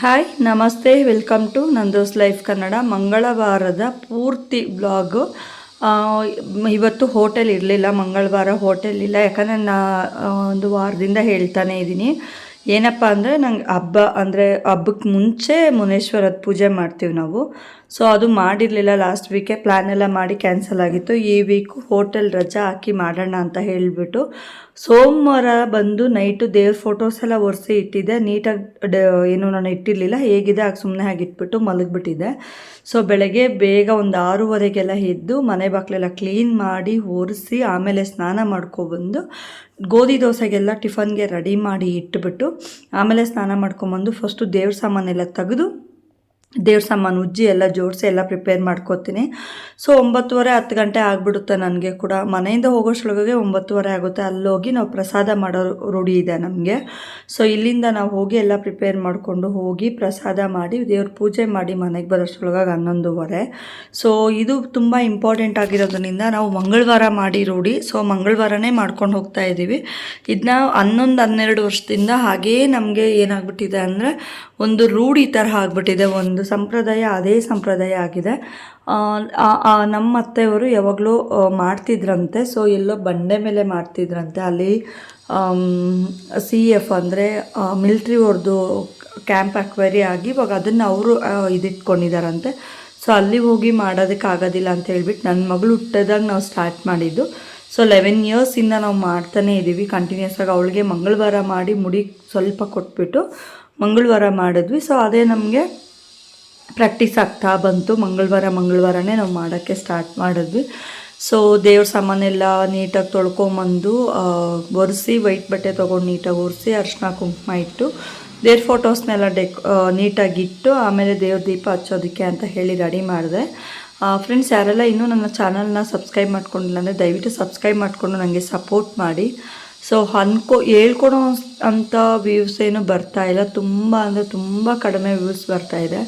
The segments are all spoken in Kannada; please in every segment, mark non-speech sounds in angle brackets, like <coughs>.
ಹಾಯ್ ನಮಸ್ತೆ welcome to Nando's life Kannada ಮಂಗಳವಾರದ ಪೂರ್ತಿ ಬ್ಲಾಗು ಇವತ್ತು ಹೋಟೆಲ್ ಇರಲಿಲ್ಲ, ಮಂಗಳವಾರ ಹೋಟೆಲ್ ಇಲ್ಲ. ಯಾಕಂದರೆ ನಾ ಒಂದು ವಾರದಿಂದ ಹೇಳ್ತಾನೆ ಇದ್ದೀನಿ. ಏನಪ್ಪ ಅಂದರೆ ನಂಗೆ ಹಬ್ಬ ಅಂದರೆ ಹಬ್ಬಕ್ಕೆ ಮುಂಚೆ ಮುನೇಶ್ವರದ ಪೂಜೆ ಮಾಡ್ತೀವಿ ನಾವು. ಸೊ ಅದು ಮಾಡಿರಲಿಲ್ಲ ಲಾಸ್ಟ್ ವೀಕೆ ಪ್ಲ್ಯಾನ್ ಎಲ್ಲ ಮಾಡಿ ಕ್ಯಾನ್ಸಲ್ ಆಗಿತ್ತು. ಈ ವೀಕು ಹೋಟೆಲ್ ರಜಾ ಹಾಕಿ ಮಾಡೋಣ ಅಂತ ಹೇಳಿಬಿಟ್ಟು ಸೋಮವಾರ ಬಂದು ನೈಟು ದೇವ್ರ ಫೋಟೋಸ್ ಎಲ್ಲ ಒರೆಸಿ ಇಟ್ಟಿದ್ದೆ. ನೀಟಾಗಿ ಏನು ನಾನು ಇಟ್ಟಿರಲಿಲ್ಲ. ಹೇಗಿದೆ ಆಗ ಸುಮ್ಮನೆ ಹಾಗೆ ಇಟ್ಬಿಟ್ಟು ಮಲಗಿಬಿಟ್ಟಿದ್ದೆ. ಸೊ ಬೆಳಗ್ಗೆ ಬೇಗ ಒಂದು ಆರೂವರೆಗೆಲ್ಲ ಎದ್ದು ಮನೆ ಬಾಗಿಲೆಲ್ಲ ಕ್ಲೀನ್ ಮಾಡಿ ಒರೆಸಿ ಆಮೇಲೆ ಸ್ನಾನ ಮಾಡ್ಕೊಬಂದು ಗೋಧಿ ದೋಸೆಗೆಲ್ಲ ಟಿಫನ್ಗೆ ರೆಡಿ ಮಾಡಿ ಇಟ್ಬಿಟ್ಟು ಆಮೇಲೆ ಸ್ನಾನ ಮಾಡ್ಕೊಂಬಂದು ಫಸ್ಟು ದೇವ್ರ ಸಾಮಾನೆಲ್ಲ ತೆಗೆದು ದೇವ್ರ ಸಾಮಾನು ಉಜ್ಜಿ ಎಲ್ಲ ಜೋಡಿಸಿ ಎಲ್ಲ ಪ್ರಿಪೇರ್ ಮಾಡ್ಕೋತೀನಿ. ಸೊ ಒಂಬತ್ತುವರೆ ಹತ್ತು ಗಂಟೆ ಆಗಿಬಿಡುತ್ತೆ ನನಗೆ ಕೂಡ. ಮನೆಯಿಂದ ಹೋಗೋಷ್ಟೊಳಗೆ ಒಂಬತ್ತುವರೆ ಆಗುತ್ತೆ. ಅಲ್ಲೋಗಿ ನಾವು ಪ್ರಸಾದ ಮಾಡೋ ರೂಢಿ ಇದೆ ನಮಗೆ. ಸೊ ಇಲ್ಲಿಂದ ನಾವು ಹೋಗಿ ಎಲ್ಲ ಪ್ರಿಪೇರ್ ಮಾಡಿಕೊಂಡು ಹೋಗಿ ಪ್ರಸಾದ ಮಾಡಿ ದೇವ್ರ ಪೂಜೆ ಮಾಡಿ ಮನೆಗೆ ಬರೋಷ್ರೊಳಗೆ ಹನ್ನೊಂದುವರೆ. ಸೊ ಇದು ತುಂಬ ಇಂಪಾರ್ಟೆಂಟ್ ಆಗಿರೋದ್ರಿಂದ ನಾವು ಮಂಗಳವಾರ ಮಾಡಿ ರೂಢಿ. ಸೊ ಮಂಗಳವಾರನೇ ಮಾಡ್ಕೊಂಡು ಹೋಗ್ತಾ ಇದ್ದೀವಿ ಇದನ್ನ ಹನ್ನೊಂದು ಹನ್ನೆರಡು ವರ್ಷದಿಂದ ಹಾಗೇ ನಮಗೆ ಏನಾಗ್ಬಿಟ್ಟಿದೆ ಅಂದರೆ ಒಂದು ರೂಢಿ ಥರ ಆಗ್ಬಿಟ್ಟಿದೆ. ಒಂದು ಸಂಪ್ರದಾಯ, ಅದೇ ಸಂಪ್ರದಾಯ ಆಗಿದೆ. ನಮ್ಮ ಅತ್ತೆಯವರು ಯಾವಾಗಲೂ ಮಾಡ್ತಿದ್ರಂತೆ. ಸೊ ಎಲ್ಲೋ ಬಂಡೆ ಮೇಲೆ ಮಾಡ್ತಿದ್ರಂತೆ. ಅಲ್ಲಿ ಸಿ ಎಫ್ ಅಂದರೆ ಮಿಲ್ಟ್ರಿ ಅವ್ರದ್ದು ಕ್ಯಾಂಪ್ ಅಕ್ವೈರಿ ಆಗಿ ಇವಾಗ ಅದನ್ನು ಅವರು ಇದಿಟ್ಕೊಂಡಿದ್ದಾರಂತೆ ಸೊ ಅಲ್ಲಿ ಹೋಗಿ ಮಾಡೋದಕ್ಕೆ ಆಗೋದಿಲ್ಲ ಅಂತ ಹೇಳ್ಬಿಟ್ಟು ನನ್ನ ಮಗಳು ಹುಟ್ಟಿದಾಗ ನಾವು ಸ್ಟಾರ್ಟ್ ಮಾಡಿದ್ದು. ಸೊ ಲೆವೆನ್ ಇಯರ್ಸಿಂದ ನಾವು ಮಾಡ್ತಾನೇ ಇದ್ದೀವಿ ಕಂಟಿನ್ಯೂಸ್ ಆಗಿ ಅವಳಿಗೆ ಮಂಗಳವಾರ ಮಾಡಿ ಮುಡಿ ಸ್ವಲ್ಪ ಕೊಟ್ಬಿಟ್ಟು ಮಂಗಳವಾರ ಮಾಡಿದ್ವಿ. ಸೊ ಅದೇ ನಮಗೆ ಪ್ರಾಕ್ಟೀಸ್ ಆಗ್ತಾ ಬಂತು. ಮಂಗಳವಾರ, ಮಂಗಳವಾರನೇ ನಾವು ಮಾಡೋಕ್ಕೆ ಸ್ಟಾರ್ಟ್ ಮಾಡಿದ್ವಿ. ಸೊ ದೇವ್ರ ಸಾಮಾನೆಲ್ಲ ನೀಟಾಗಿ ತೊಳ್ಕೊಂಬಂದು ಒರೆಸಿ ವೈಟ್ ಬಟ್ಟೆ ತೊಗೊಂಡು ನೀಟಾಗಿ ಒರೆಸಿ ಅರ್ಶಿನ ಕುಂಕುಮ ಇಟ್ಟು, ದೇವ್ರ ಫೋಟೋಸ್ನೆಲ್ಲ ಡೆಕ್ ನೀಟಾಗಿ ಇಟ್ಟು, ಆಮೇಲೆ ದೇವ್ರ ದೀಪ ಹಚ್ಚೋದಕ್ಕೆ ಅಂತ ಹೇಳಿ ರೆಡಿ ಮಾಡಿದೆ. ಫ್ರೆಂಡ್ಸ್ ಯಾರೆಲ್ಲ ಇನ್ನೂ ನನ್ನ ಚಾನಲ್ನ ಸಬ್ಸ್ಕ್ರೈಬ್ ಮಾಡ್ಕೊಂಡಿಲ್ಲ ಅಂದರೆ ದಯವಿಟ್ಟು ಸಬ್ಸ್ಕ್ರೈಬ್ ಮಾಡಿಕೊಂಡು ನನಗೆ ಸಪೋರ್ಟ್ ಮಾಡಿ. ಸೊ ಅನ್ಕೋ, ಹೇಳ್ಕೊಡೋ ಅಂಥ ವ್ಯೂಸ್ ಏನು ಬರ್ತಾ ಇಲ್ಲ. ತುಂಬ ಅಂದರೆ ತುಂಬ ಕಡಿಮೆ ವ್ಯೂಸ್ ಬರ್ತಾ ಇದೆ.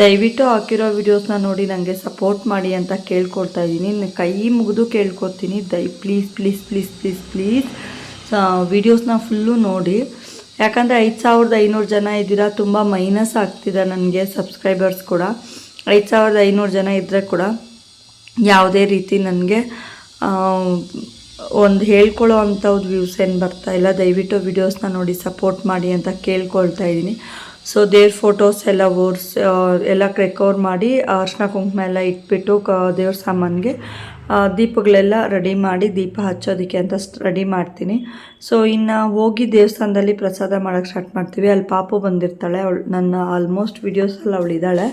ದಯವಿಟ್ಟು ಹಾಕಿರೋ ವಿಡಿಯೋಸ್ನ ನೋಡಿ ನನಗೆ ಸಪೋರ್ಟ್ ಮಾಡಿ ಅಂತ ಕೇಳ್ಕೊಳ್ತಾ ಇದ್ದೀನಿ. ಕೈ ಮುಗಿದು ಕೇಳ್ಕೊತೀನಿ. ದಯ please please please please please ವಿಡಿಯೋಸ್ನ full ನೋಡಿ. ಯಾಕಂದರೆ ಐದು ಸಾವಿರದ ಐನೂರು ಜನ ಇದ್ದೀರಾ, ತುಂಬ ಮೈನಸ್ ಆಗ್ತಿದೆ ನನಗೆ ಸಬ್ಸ್ಕ್ರೈಬರ್ಸ್ ಕೂಡ. ಐದು ಸಾವಿರದ ಐನೂರು ಜನ ಇದ್ದರೆ ಕೂಡ ಯಾವುದೇ ರೀತಿ ನನಗೆ ಒಂದು ಹೇಳ್ಕೊಳ್ಳೋ ಅಂಥದ್ದು ವ್ಯೂಸ್ ಏನು ಬರ್ತಾ ಇಲ್ಲ. ದಯವಿಟ್ಟು ವಿಡಿಯೋಸ್ನ ನೋಡಿ ಸಪೋರ್ಟ್ ಮಾಡಿ ಅಂತ ಕೇಳ್ಕೊಳ್ತಾ ಇದ್ದೀನಿ. ಸೊ ದೇವ್ರ ಫೋಟೋಸ್ ಎಲ್ಲ ಓರ್ಸ್ ಎಲ್ಲ ರೆಕವರ್ ಮಾಡಿ ಅರ್ಶಿನ ಕುಂಕುಮ ಎಲ್ಲ ಇಟ್ಬಿಟ್ಟು ಕ, ದೇವ್ರ ಸಾಮಾನಿಗೆ ದೀಪಗಳೆಲ್ಲ ರೆಡಿ ಮಾಡಿ ದೀಪ ಹಚ್ಚೋದಕ್ಕೆ ಅಂತ ರೆಡಿ ಮಾಡ್ತೀನಿ. ಸೊ ಇನ್ನು ಹೋಗಿ ದೇವಸ್ಥಾನದಲ್ಲಿ ಪ್ರಸಾದ ಮಾಡೋಕ್ಕೆ ಸ್ಟಾರ್ಟ್ ಮಾಡ್ತೀವಿ. ಅಲ್ಲಿ ಪಾಪು ಬಂದಿರ್ತಾಳೆ. ಅವಳು, ನನ್ನ ಆಲ್ಮೋಸ್ಟ್ ವೀಡಿಯೋಸಲ್ಲಿ ಅವಳಿದ್ದಾಳೆ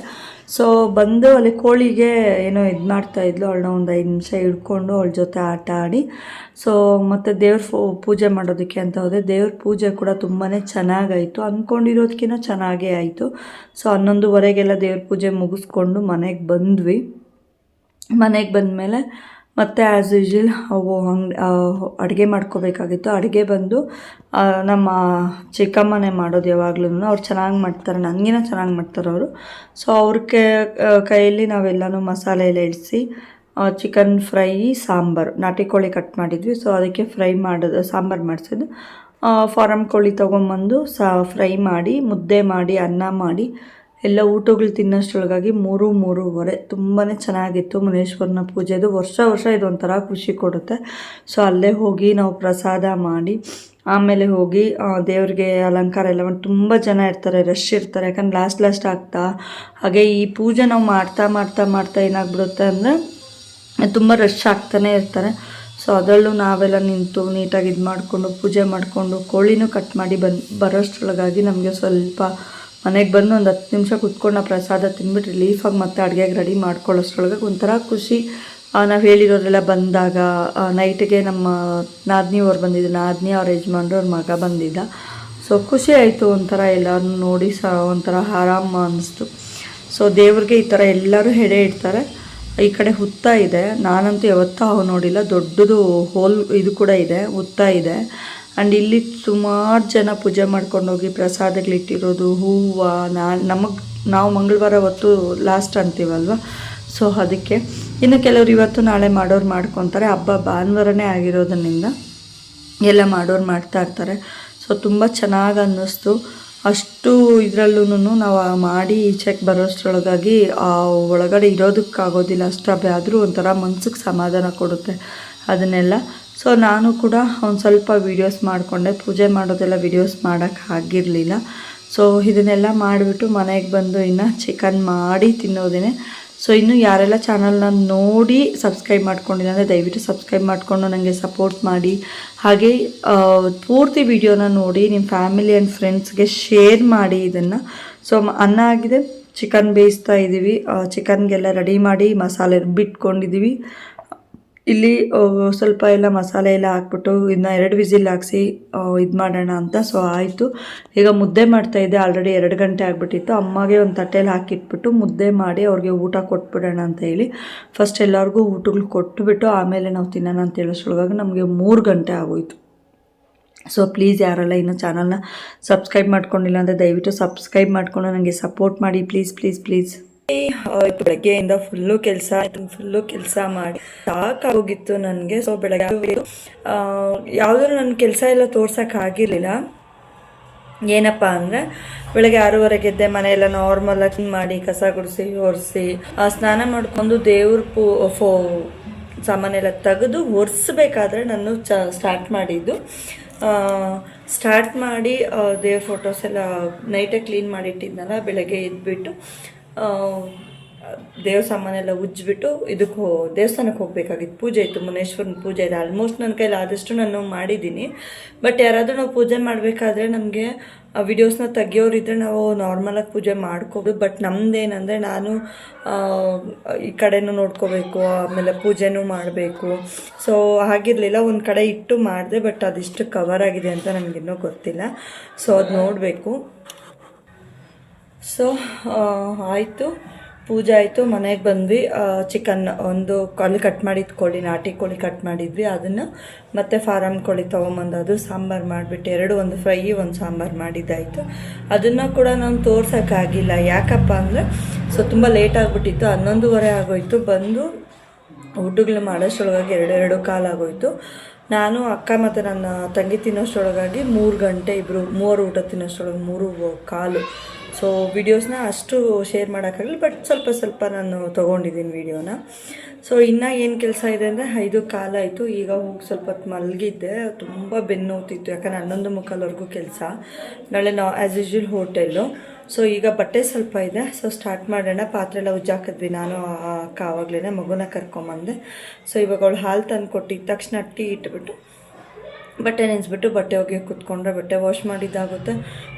ಸೊ ಬಂದು ಅಲ್ಲಿ ಕೋಳಿಗೆ ಏನೋ ಇದು ಮಾಡ್ತಾ ಇದ್ಲು. ಅವಳನ್ನ ಒಂದು ಐದು ನಿಮಿಷ ಹಿಡ್ಕೊಂಡು ಅವಳ ಜೊತೆ ಆಟ ಆಡಿ. ಸೊ ಮತ್ತು ದೇವ್ರ ಪೂಜೆ ಮಾಡೋದಕ್ಕೆ ಅಂತ ಹೋದೆ. ದೇವ್ರ ಪೂಜೆ ಕೂಡ ತುಂಬಾ ಚೆನ್ನಾಗಾಯಿತು. ಅಂದ್ಕೊಂಡಿರೋದಕ್ಕಿಂತ ಚೆನ್ನಾಗೇ ಆಯಿತು. ಸೊ ಹನ್ನೊಂದುವರೆಗೆಲ್ಲ ದೇವ್ರ ಪೂಜೆ ಮುಗಿಸ್ಕೊಂಡು ಮನೆಗೆ ಬಂದ್ವಿ. ಮನೆಗೆ ಬಂದಮೇಲೆ ಮತ್ತೆ ಆ್ಯಸ್ ಯೂಶ್ವಲ್ ಅವು ಹಂಗೆ ಅಡುಗೆ ಮಾಡ್ಕೋಬೇಕಾಗಿತ್ತು. ಅಡುಗೆ ಬಂದು ನಮ್ಮ ಚಿಕ್ಕಮ್ಮನೆ ಮಾಡೋದು ಯಾವಾಗ್ಲೂ ಅವ್ರು ಚೆನ್ನಾಗಿ ಮಾಡ್ತಾರೆ. ನನಗಿನ ಚೆನ್ನಾಗಿ ಮಾಡ್ತಾರೆ ಅವರು. ಸೊ ಅವ್ರ ಕೈಯಲ್ಲಿ ನಾವೆಲ್ಲನೂ ಮಸಾಲೆ ಎಲ್ಲ ಇಳಿಸಿ ಚಿಕನ್ ಫ್ರೈ ಸಾಂಬಾರು, ನಾಟಿ ಕೋಳಿ ಕಟ್ ಮಾಡಿದ್ವಿ. ಸೊ ಅದಕ್ಕೆ ಫ್ರೈ ಮಾಡೋದು ಸಾಂಬಾರು ಮಾಡಿಸಿದ್ದು. ಫಾರಮ್ ಕೋಳಿ ತೊಗೊಂಬಂದು ಸಾ ಫ್ರೈ ಮಾಡಿ, ಮುದ್ದೆ ಮಾಡಿ, ಅನ್ನ ಮಾಡಿ ಎಲ್ಲ ಊಟಗಳು ತಿನ್ನೋಷ್ಟ್ರೊಳಗಾಗಿ ಮೂರು, ಮೂರುವರೆ. ತುಂಬಾ ಚೆನ್ನಾಗಿತ್ತು ಮುನೇಶ್ವರನ ಪೂಜೆದು ವರ್ಷ ವರ್ಷ ಇದೊಂಥರ ಖುಷಿ ಕೊಡುತ್ತೆ. ಸೊ ಅಲ್ಲೇ ಹೋಗಿ ನಾವು ಪ್ರಸಾದ ಮಾಡಿ, ಆಮೇಲೆ ಹೋಗಿ ದೇವ್ರಿಗೆ ಅಲಂಕಾರ ಎಲ್ಲ ಮಾಡಿ. ತುಂಬ ಜನ ಇರ್ತಾರೆ ರಶ್ ಇರ್ತಾರೆ. ಯಾಕಂದ್ರೆ ಲಾಸ್ಟ್ ಲಾಸ್ಟ್ ಆಗ್ತಾ, ಹಾಗೆ ಈ ಪೂಜೆ ನಾವು ಮಾಡ್ತಾ ಮಾಡ್ತಾ ಮಾಡ್ತಾ ಏನಾಗ್ಬಿಡುತ್ತೆ ಅಂದರೆ, ತುಂಬ ರಶ್ ಆಗ್ತಾನೆ ಇರ್ತಾರೆ. ಸೊ ಅದರಲ್ಲೂ ನಾವೆಲ್ಲ ನಿಂತು ನೀಟಾಗಿ ಇದು ಮಾಡಿಕೊಂಡು ಪೂಜೆ ಮಾಡಿಕೊಂಡು, ಕೋಳಿನೂ ಕಟ್ ಮಾಡಿ ಬನ್, ಬರೋಷ್ಟರೊಳಗಾಗಿ ನಮಗೆ ಸ್ವಲ್ಪ ಮನೆಗೆ ಬಂದು ಒಂದು ಹತ್ತು ನಿಮಿಷ ಕುತ್ಕೊಂಡು ನಾವು ಪ್ರಸಾದ ತಿಂದ್ಬಿಟ್ಟು ರಿಲೀಫಾಗಿ ಮತ್ತೆ ಅಡುಗೆಗೆ ರೆಡಿ ಮಾಡ್ಕೊಳ್ಳೋಷ್ಟ್ರೊಳಗೆ ಒಂಥರ ಖುಷಿ. ನಾವು ಹೇಳಿರೋರೆಲ್ಲ ಬಂದಾಗ ನೈಟಿಗೆ ನಮ್ಮ ನಾದಿನಿಯವ್ರು ಬಂದಿದ್ದ, ನಾದಿನಿ ಅವ್ರ ಯಜಮಾನ್ರು ಅವ್ರ ಮಗ ಬಂದಿದ್ದ. ಸೊ ಖುಷಿ ಆಯಿತು ಒಂಥರ ಎಲ್ಲರೂ ನೋಡಿ ಸ, ಒಂಥರ ಆರಾಮ ಅನ್ನಿಸ್ತು ಸೊ ದೇವ್ರಿಗೆ ಈ ಥರ ಎಲ್ಲರೂ ಹೆಡೆ ಇಡ್ತಾರೆ. ಈ ಕಡೆ ಹುತ್ತ ಇದೆ. ನಾನಂತೂ ಯಾವತ್ತೂ ಅವು ನೋಡಿಲ್ಲ. ದೊಡ್ಡದು ಹೋಲ್ ಇದು ಕೂಡ ಇದೆ, ಹುತ್ತ ಇದೆ. ಆ್ಯಂಡ್ ಇಲ್ಲಿ ಸುಮಾರು ಜನ ಪೂಜೆ ಮಾಡ್ಕೊಂಡು ಹೋಗಿ ಪ್ರಸಾದಗಳಿಟ್ಟಿರೋದು ಹೂವು, ನಾ, ನಮಗೆ, ನಾವು ಮಂಗಳವಾರ ಹೊತ್ತು ಲಾಸ್ಟ್ ಅಂತೀವಲ್ವ? ಸೊ ಅದಕ್ಕೆ ಇನ್ನು ಕೆಲವರು ಇವತ್ತು ನಾಳೆ ಮಾಡೋರು ಮಾಡ್ಕೊತಾರೆ. ಹಬ್ಬ ಭಾನುವಾರನೇ ಆಗಿರೋದರಿಂದ ಎಲ್ಲ ಮಾಡೋರು ಮಾಡ್ತಾ ಇರ್ತಾರೆ. ಸೊ ತುಂಬ ಚೆನ್ನಾಗಿ ಅನ್ನಿಸ್ತು. ಅಷ್ಟು ಇದರಲ್ಲೂ ನಾವು ಮಾಡಿ ಚೆಕ್ ಬರೋಷ್ಟ್ರೊಳಗಾಗಿ ಆ ಒಳಗಡೆ ಇರೋದಕ್ಕಾಗೋದಿಲ್ಲ. ಅಷ್ಟು ಆದರೂ ಒಂಥರ ಮನ್ಸಿಗೆ ಸಮಾಧಾನ ಕೊಡುತ್ತೆ. ಅದನ್ನೆಲ್ಲ ಸೊ ನಾನು ಕೂಡ ಒಂದು ಸ್ವಲ್ಪ ವೀಡಿಯೋಸ್ ಮಾಡಿಕೊಂಡೆ. ಪೂಜೆ ಮಾಡೋದೆಲ್ಲ ವೀಡಿಯೋಸ್ ಮಾಡೋಕ್ಕೆ ಆಗಿರಲಿಲ್ಲ. ಸೊ ಇದನ್ನೆಲ್ಲ ಮಾಡಿಬಿಟ್ಟು ಮನೆಗೆ ಬಂದು ಇನ್ನು ಚಿಕನ್ ಮಾಡಿ ತಿನ್ನೋದೇನೆ. ಸೊ ಇನ್ನು ಯಾರೆಲ್ಲ ಚಾನಲ್ನ ನೋಡಿ ಸಬ್ಸ್ಕ್ರೈಬ್ ಮಾಡ್ಕೊಂಡಿಲ್ಲ ಅಂದರೆ ದಯವಿಟ್ಟು ಸಬ್ಸ್ಕ್ರೈಬ್ ಮಾಡಿಕೊಂಡು ನನಗೆ ಸಪೋರ್ಟ್ ಮಾಡಿ. ಹಾಗೆ ಪೂರ್ತಿ ವಿಡಿಯೋನ ನೋಡಿ ನಿಮ್ಮ ಫ್ಯಾಮಿಲಿ ಆ್ಯಂಡ್ ಫ್ರೆಂಡ್ಸ್ಗೆ ಶೇರ್ ಮಾಡಿ ಇದನ್ನು. ಸೊ ಅನ್ನ ಆಗಿದೆ. ಚಿಕನ್ ಬೇಯಿಸ್ತಾ ಇದ್ದೀವಿ ಚಿಕನ್ಗೆಲ್ಲ ರೆಡಿ ಮಾಡಿ ಮಸಾಲೆ ಬಿಟ್ಕೊಂಡಿದ್ದೀವಿ ಇಲ್ಲಿ ಸ್ವಲ್ಪ ಎಲ್ಲ ಮಸಾಲೆ ಎಲ್ಲ ಹಾಕ್ಬಿಟ್ಟು ಇದನ್ನ ಎರಡು ವಿಸಿಲ್ ಹಾಕ್ಸಿ ಇದು ಮಾಡೋಣ ಅಂತ. ಸೊ ಆಯಿತು. ಈಗ ಮುದ್ದೆ ಮಾಡ್ತಾ ಇದ್ದೆ. ಆಲ್ರೆಡಿ ಎರಡು ಗಂಟೆ ಆಗಿಬಿಟ್ಟಿತ್ತು. ಅಮ್ಮಗೆ ಒಂದು ತಟ್ಟೆಯಲ್ಲಿ ಹಾಕಿಟ್ಬಿಟ್ಟು ಮುದ್ದೆ ಮಾಡಿ ಅವ್ರಿಗೆ ಊಟ ಕೊಟ್ಬಿಡೋಣ ಅಂತ ಹೇಳಿ ಫಸ್ಟ್ ಎಲ್ಲರಿಗೂ ಊಟಗಳು ಕೊಟ್ಬಿಟ್ಟು ಆಮೇಲೆ ನಾವು ತಿನ್ನೋಣ ಅಂತ ಹೇಳೋಷ್ರೊಳಗಾಗಿ ನಮಗೆ ಮೂರು ಗಂಟೆ ಆಗೋಯ್ತು. ಸೊ ಪ್ಲೀಸ್ ಯಾರೆಲ್ಲ ಇನ್ನೂ ಚಾನಲ್ನ ಸಬ್ಸ್ಕ್ರೈಬ್ ಮಾಡ್ಕೊಂಡಿಲ್ಲ ಅಂದರೆ ದಯವಿಟ್ಟು ಸಬ್ಸ್ಕ್ರೈಬ್ ಮಾಡಿಕೊಂಡು ನನಗೆ ಸಪೋರ್ಟ್ ಮಾಡಿ. ಪ್ಲೀಸ್ ಪ್ಲೀಸ್ ಪ್ಲೀಸ್ ಬೆಳಗ್ಗೆಯಿಂದ ಫುಲ್ಲು ಕೆಲಸ ಫುಲ್ಲು ಕೆಲಸ ಮಾಡಿ. ಸಾಕಾಗೋಗಿತ್ತು ನನಗೆ ಸೊ ಬೆಳಗ್ಗೆ ಯಾವುದೂ ನನ್ನ ಕೆಲಸ ಎಲ್ಲ ತೋರ್ಸೋಕ್ಕಾಗಿರಲಿಲ್ಲ ಏನಪ್ಪ ಅಂದರೆ, ಬೆಳಗ್ಗೆ ಆರೂವರೆಗೆ ಎದ್ದೆ ಮನೆಯೆಲ್ಲ ನಾರ್ಮಲಾಗಿ ಕ್ಲೀನ್ ಮಾಡಿ, ಕಸ ಗುಡಿಸಿ, ಒರೆಸಿ ಸ್ನಾನ ಮಾಡ್ಕೊಂಡು ದೇವ್ರ ಪೂ, ಫೋ, ಸಾಮಾನೆಲ್ಲ ತೆಗೆದು ಒರೆಸ್ಬೇಕಾದ್ರೆ ನಾನು ಚ ಸ್ಟಾರ್ಟ್ ಮಾಡಿದ್ದು. ಸ್ಟಾರ್ಟ್ ಮಾಡಿ ದೇವ್ರ ಫೋಟೋಸ್ ಎಲ್ಲ ನೈಟೇ ಕ್ಲೀನ್ ಮಾಡಿಟ್ಟಿದ್ನಲ್ಲ ಬೆಳಗ್ಗೆ ಎದ್ಬಿಟ್ಟು ದೇವ್ರ ಸಾಮಾನೆಲ್ಲ ಉಜ್ಜಿಬಿಟ್ಟು ಇದಕ್ಕೆ ಹೋ, ದೇವಸ್ಥಾನಕ್ಕೆ ಹೋಗಬೇಕಾಗಿತ್ತು. ಪೂಜೆ ಇತ್ತು, ಮುನೇಶ್ವರನ ಪೂಜೆ ಇದೆ. ಆಲ್ಮೋಸ್ಟ್ ನನ್ನ ಕೈಲಿ ಆದಷ್ಟು ನಾನು ಮಾಡಿದ್ದೀನಿ. ಬಟ್ ಯಾರಾದರೂ ನಾವು ಪೂಜೆ ಮಾಡಬೇಕಾದ್ರೆ ನಮಗೆ ವಿಡಿಯೋಸ್ನ ತೆಗಿಯೋರಿದ್ರೆ ನಾವು ನಾರ್ಮಲಾಗಿ ಪೂಜೆ ಮಾಡ್ಕೋದು ಬಟ್ ನಮ್ಮದೇನಂದರೆ ನಾನು ಈ ಕಡೆನೂ ನೋಡ್ಕೋಬೇಕು, ಆಮೇಲೆ ಪೂಜೆನೂ ಮಾಡಬೇಕು. ಸೊ ಆಗಿರಲಿಲ್ಲ ಒಂದು ಕಡೆ ಇಟ್ಟು ಮಾಡಿದೆ ಬಟ್ ಅದಿಷ್ಟು ಕವರ್ ಆಗಿದೆ ಅಂತ ನನಗಿನ್ನೂ ಗೊತ್ತಿಲ್ಲ. ಸೊ ಅದು ನೋಡಬೇಕು. ಸೊ ಆಯಿತು. ಪೂಜೆ ಆಯಿತು, ಮನೆಗೆ ಬಂದ್ವಿ. ಚಿಕನ್ ಒಂದು ಕೋಳಿ ಕಟ್ ಮಾಡಿದ, ಕೋಳಿ, ನಾಟಿ ಕೋಳಿ ಕಟ್ ಮಾಡಿದ್ವಿ. ಅದನ್ನು ಮತ್ತೆ ಫಾರಮ್ ಕೋಳಿ ತೊಗೊಂಬಂದು ಅದು ಸಾಂಬಾರು ಮಾಡಿಬಿಟ್ಟು ಎರಡು, ಒಂದು ಫ್ರೈ ಒಂದು ಸಾಂಬಾರು ಮಾಡಿದ್ದಾಯಿತು ಅದನ್ನು ಕೂಡ ನಾನು ತೋರ್ಸೋಕ್ಕಾಗಿಲ್ಲ ಯಾಕಪ್ಪ ಅಂದರೆ ಸೊ ತುಂಬ ಲೇಟ್ ಆಗಿಬಿಟ್ಟಿತ್ತು. ಹನ್ನೊಂದುವರೆ ಆಗೋಯ್ತು. ಬಂದು ಊಟಗಳು ಮಾಡೋಷ್ಟೊಳಗಾಗಿ ಎರಡೆರಡು ಕಾಲಾಗೋಯಿತು ನಾನು, ಅಕ್ಕ ಮತ್ತು ನನ್ನ ತಂಗಿ ತಿನ್ನೋಷ್ಟರೊಳಗಾಗಿ ಮೂರು ಗಂಟೆ ಇಬ್ಬರು ಮೂವರು ಊಟ ತಿನ್ನೋಷ್ಟರೊಳಗೆ ಮೂರು ಕಾಲು ಸೊ ವಿಡಿಯೋಸ್ನ ಅಷ್ಟು ಶೇರ್ ಮಾಡೋಕ್ಕಾಗಲಿ ಬಟ್ ಸ್ವಲ್ಪ ಸ್ವಲ್ಪ ನಾನು ತೊಗೊಂಡಿದ್ದೀನಿ ವಿಡಿಯೋನ ಸೊ ಇನ್ನೂ ಏನು ಕೆಲಸ ಇದೆ ಅಂದರೆ ಐದು ಕಾಲಾಯಿತು ಈಗ ಹೋಗಿ ಸ್ವಲ್ಪ ಹೊತ್ತು ಮಲಗಿದ್ದೆ. ತುಂಬ ಬೆನ್ನು ನೋವ್ತಿತ್ತು ಯಾಕಂದ್ರೆ ಹನ್ನೊಂದು ಮುಕ್ಕಾಲ್ವರೆಗೂ ಕೆಲಸ. ನಾಳೆ ನಾವು ಆ್ಯಸ್ ಯೂಶ್ವಲ್ ಹೋಟೆಲ್ಲು ಸೊ ಈಗ ಬಟ್ಟೆ ಸ್ವಲ್ಪ ಇದೆ. ಸೊ ಸ್ಟಾರ್ಟ್ ಮಾಡೋಣ. ಪಾತ್ರೆ ಎಲ್ಲ ಉಜ್ಜಾಕಿದ್ವಿ. ನಾನು, ಆ ಕಾವಾಗ್ಲೇ ಮಗುನ ಕರ್ಕೊಂಬಂದೆ. ಸೊ ಇವಾಗ ಅವಳು ಹಾಲು ತಂದು ಕೊಟ್ಟಿದ್ದ ತಕ್ಷಣ ಟೀ ಇಟ್ಬಿಟ್ಟು ಬಟ್ಟೆ ನೆನೆಸ್ಬಿಟ್ಟು ಬಟ್ಟೆ ಹೋಗಿ ಕೂತ್ಕೊಂಡ್ರೆ ಬಟ್ಟೆ ವಾಶ್ ಮಾಡಿದ್ದಾಗುತ್ತೆ.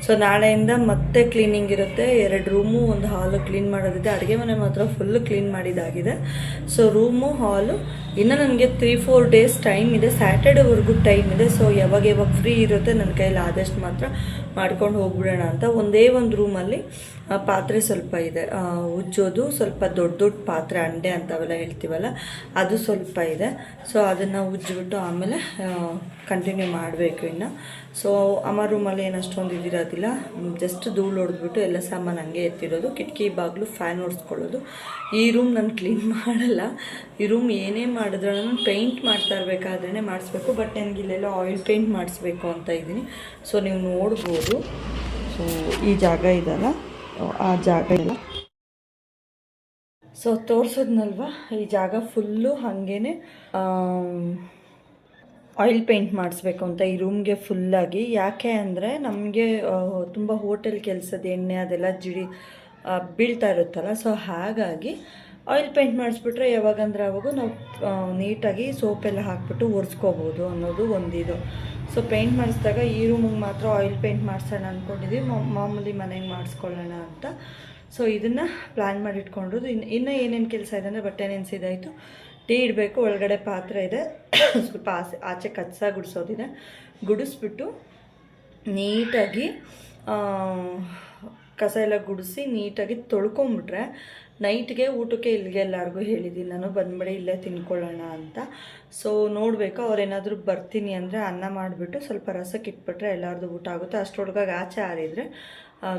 ಸೊ ನಾಳೆಯಿಂದ ಮತ್ತೆ ಕ್ಲೀನಿಂಗ್ ಇರುತ್ತೆ. ಎರಡು ರೂಮು, ಒಂದು ಹಾಲು ಕ್ಲೀನ್ ಮಾಡೋದಿದೆ. ಅಡುಗೆ ಮನೆ ಮಾತ್ರ ಫುಲ್ಲು ಕ್ಲೀನ್ ಮಾಡಿದ್ದಾಗಿದೆ ಸೊ ರೂಮು ಹಾಲು ಇನ್ನು ನನಗೆ ತ್ರೀ ಫೋರ್ ಡೇಸ್ ಟೈಮ್ ಇದೆ. ಸ್ಯಾಟರ್ಡೇವರೆಗೂ ಟೈಮ್ ಇದೆ. ಸೊ ಯಾವಾಗ ಯಾವಾಗ ಫ್ರೀ ಇರುತ್ತೆ ನನ್ನ ಕೈಯಲ್ಲಿ ಆದಷ್ಟು ಮಾತ್ರ ಮಾಡ್ಕೊಂಡು ಹೋಗ್ಬಿಡೋಣ ಅಂತ ಒಂದೇ ಒಂದು ರೂಮಲ್ಲಿ ಪಾತ್ರೆ ಸ್ವಲ್ಪ ಇದೆ. ಉಜ್ಜೋದು ಸ್ವಲ್ಪ ದೊಡ್ಡ ದೊಡ್ಡ ಪಾತ್ರೆ, ಅಂಡೆ ಅಂತಾವೆಲ್ಲ ಹೇಳ್ತೀವಲ್ಲ, ಅದು ಸ್ವಲ್ಪ ಇದೆ. ಸೊ ಅದನ್ನು ಉಜ್ಜಿಬಿಟ್ಟು ಆಮೇಲೆ ಕಂಟಿನ್ಯೂ ಮಾಡಬೇಕು ಇನ್ನು. ಸೊ ಅಮ್ಮ ರೂಮಲ್ಲಿ ಏನು ಅಷ್ಟೊಂದು ಇದಿರೋದಿಲ್ಲ. ಜಸ್ಟ್ ಧೂಳು ಹೊಡೆದ್ಬಿಟ್ಟು ಎಲ್ಲ ಸಾಮಾನು ಹಂಗೆ ಎತ್ತಿರೋದು. ಕಿಟಕಿ, ಬಾಗಿಲು ಫ್ಯಾನ್ ಓಡಿಸ್ಕೊಳ್ಳೋದು ಈ ರೂಮ್ ನಾನು ಕ್ಲೀನ್ <laughs> ಮಾಡಲ್ಲ. ಈ ರೂಮ್ ಏನೇ ಮಾಡಿದ್ರು ನಾನು ಪೇಂಟ್ ಮಾಡ್ತಾ ಇರಬೇಕಾದ್ರೇ ಮಾಡಿಸ್ಬೇಕು. ಬಟ್ ನನಗೆ ಇಲ್ಲೆಲ್ಲ ಆಯಿಲ್ ಪೇಂಟ್ ಮಾಡಿಸ್ಬೇಕು ಅಂತ ಇದ್ದೀನಿ. ಸೊ ನೀವು ನೋಡ್ಬೋದು. ಸೊ ಈ ಜಾಗ ಇದಲ್ಲ. ಆ ಜಾಗ ಇಲ್ಲ ಸೊ ತೋರಿಸೋದ್ನಲ್ವ? ಈ ಜಾಗ ಫುಲ್ಲು ಹಾಗೇ ಆಯಿಲ್ ಪೇಂಟ್ ಮಾಡಿಸ್ಬೇಕು ಅಂತ ಈ ರೂಮ್ಗೆ ಫುಲ್ಲಾಗಿ ಯಾಕೆ ಅಂದರೆ ನಮಗೆ ತುಂಬ ಹೋಟೆಲ್ ಕೆಲಸದ ಎಣ್ಣೆ ಅದೆಲ್ಲ ಜಿಡಿ ಬೀಳ್ತಾ ಇರುತ್ತಲ್ಲ. ಸೊ ಹಾಗಾಗಿ ಆಯಿಲ್ ಪೇಂಟ್ ಮಾಡಿಸ್ಬಿಟ್ರೆ ಯಾವಾಗಂದ್ರೆ ಅವಾಗ ನಾವು ನೀಟಾಗಿ ಸೋಪೆಲ್ಲ ಹಾಕ್ಬಿಟ್ಟು ಒರೆಸ್ಕೋಬೋದು ಅನ್ನೋದು ಒಂದಿದು. ಸೊ ಪೇಂಟ್ ಮಾಡಿಸಿದಾಗ ಈ ರೂಮಿಗೆ ಮಾತ್ರ ಆಯಿಲ್ ಪೇಂಟ್ ಮಾಡಿಸೋಣ ಅಂದ್ಕೊಂಡಿದ್ವಿ ಮಾಮೂಲಿ ಮನೆಗೆ ಮಾಡಿಸ್ಕೊಳ್ಳೋಣ ಅಂತ. ಸೊ ಇದನ್ನು ಪ್ಲ್ಯಾನ್ ಮಾಡಿ ಇಟ್ಕೊಂಡಿರೋದು. ಇನ್ನು ಇನ್ನೂ ಏನೇನು ಕೆಲಸ ಇದೆ ಅಂದರೆ ಬಟ್ಟೆ ನೆನೆಸಿದಾಯಿತು. ಟೀ ಇಡಬೇಕು, ಒಳಗಡೆ ಪಾತ್ರೆ ಇದೆ. <coughs> ಸ್ವಲ್ಪ ಆಸೆ ಆಚೆ ಕಚ್ಚ ಗುಡಿಸೋದಿದೆ. ಗುಡಿಸ್ಬಿಟ್ಟು ನೀಟಾಗಿ ಕಸ ಎಲ್ಲ ಗುಡಿಸಿ ನೀಟಾಗಿ ತೊಳ್ಕೊಂಬಿಟ್ರೆ ನೈಟ್ಗೆ ಊಟಕ್ಕೆ ಇಲ್ಲಿಗೆ ಎಲ್ಲರಿಗೂ ಹೇಳಿದ್ದೀನಿ. ನಾನು ಬಂದ್ಬಿಡಿ ಇಲ್ಲೇ ತಿನ್ಕೊಳ್ಳೋಣ ಅಂತ. ಸೊ ನೋಡಬೇಕು, ಅವ್ರೇನಾದರೂ ಬರ್ತೀನಿ ಅಂದರೆ ಅನ್ನ ಮಾಡಿಬಿಟ್ಟು ಸ್ವಲ್ಪ ರಸಕ್ಕೆ ಇಟ್ಬಿಟ್ರೆ ಎಲ್ಲರದು ಊಟ ಆಗುತ್ತೆ. ಅಷ್ಟರೊಳಗಾಗಿ ಆಚೆ ಆರಿದರೆ